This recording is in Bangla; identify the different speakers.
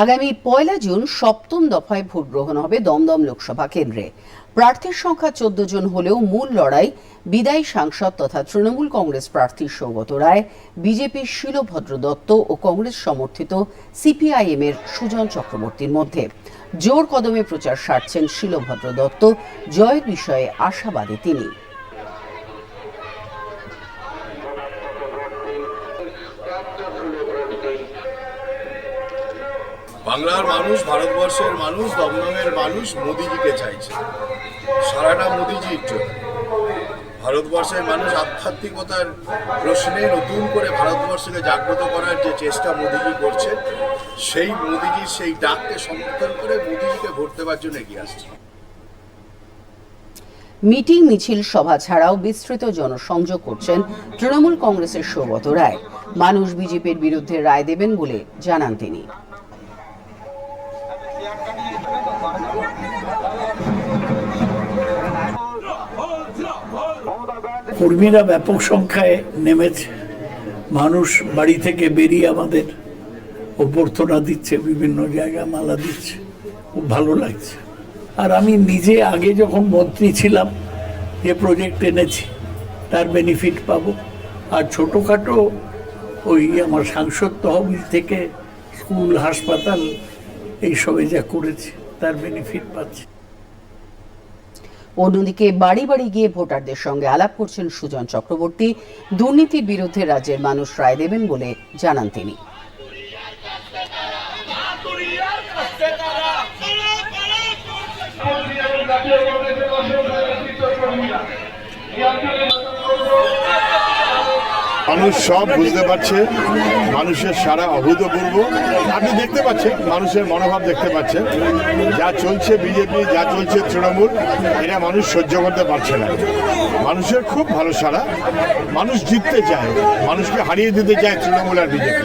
Speaker 1: আগামী পয়লা জুন সপ্তম দফায় ভোট গ্রহণ হবে দমদম লোকসভা কেন্দ্রে। প্রার্থীর সংখ্যা চোদ্দ জন হলেও মূল লড়াই বিদায়ী সাংসদ তথা তৃণমূল কংগ্রেস প্রার্থী সৌগত রায়, বিজেপির শিলভদ্র দত্ত ও কংগ্রেস সমর্থিত সিপিআইএম এর সুজন চক্রবর্তীর মধ্যে। জোর কদমে প্রচার সারছেন শিলভদ্র দত্ত, জয়ের বিষয়ে আশাবাদী তিনি।
Speaker 2: বাংলার মানুষ, ভারতবর্ষের মানুষ, দমদমের মানুষ মোদিজিকে চাইছে। সারাটা মোদিজির জন্য। ভারতবর্ষের মানুষ আধ্যাত্মিকতার প্রশ্নে নতুন করে ভারতবর্ষকে জাগ্রত করার যে চেষ্টা মোদিজি করছেন সেই মোদিজির সেই ডাককে সমর্থন করে মোদিজিকে ভোট দেওয়ার জন্য এগিয়ে আসছে।
Speaker 1: মিটিং মিছিল সভা ছাড়াও বিস্তৃত জনসংযোগ করছেন তৃণমূল কংগ্রেসের সৌগত রায়। মানুষ বিজেপির বিরুদ্ধে রায় দেবেন বলে জানান তিনি।
Speaker 3: কর্মীরা ব্যাপক সংখ্যায় নেমেছে। মানুষ বাড়ি থেকে বেরিয়ে আমাদের অভ্যর্থনা দিচ্ছে, বিভিন্ন জায়গায় মালা দিচ্ছে। খুব ভালো লাগছে। আর আমি নিজে আগে যখন মন্ত্রী ছিলাম, যে প্রজেক্ট এনেছি, তার বেনিফিট পাবো। আর ছোটোখাটো ওই আমার সাংসদ তহবিল থেকে স্কুল হাসপাতাল, এইসবে যা করেছি। তার বেনিফিট পাচ্ছি।
Speaker 1: অন্যদিকে বাড়ি বাড়ি গিয়ে ভোটারদের সঙ্গে আলাপ করছেন সুজন চক্রবর্তী। দুর্নীতির বিরুদ্ধে রাজ্যের মানুষ রায় দেবেন বলে জানান তিনি।
Speaker 2: মানুষ সব বুঝতে পারছে, মানুষের সারা অভূতপূর্ব। আপনি দেখতে পাচ্ছেন, মানুষের মনোভাব দেখতে পাচ্ছেন। যা চলছে বিজেপি, যা চলছে তৃণমূল এরা মানুষ সহ্য করতে পারছে না। মানুষের খুব ভালো সারা মানুষ জিততে চায়, মানুষকে হারিয়ে দিতে চায় তৃণমূল আর বিজেপি।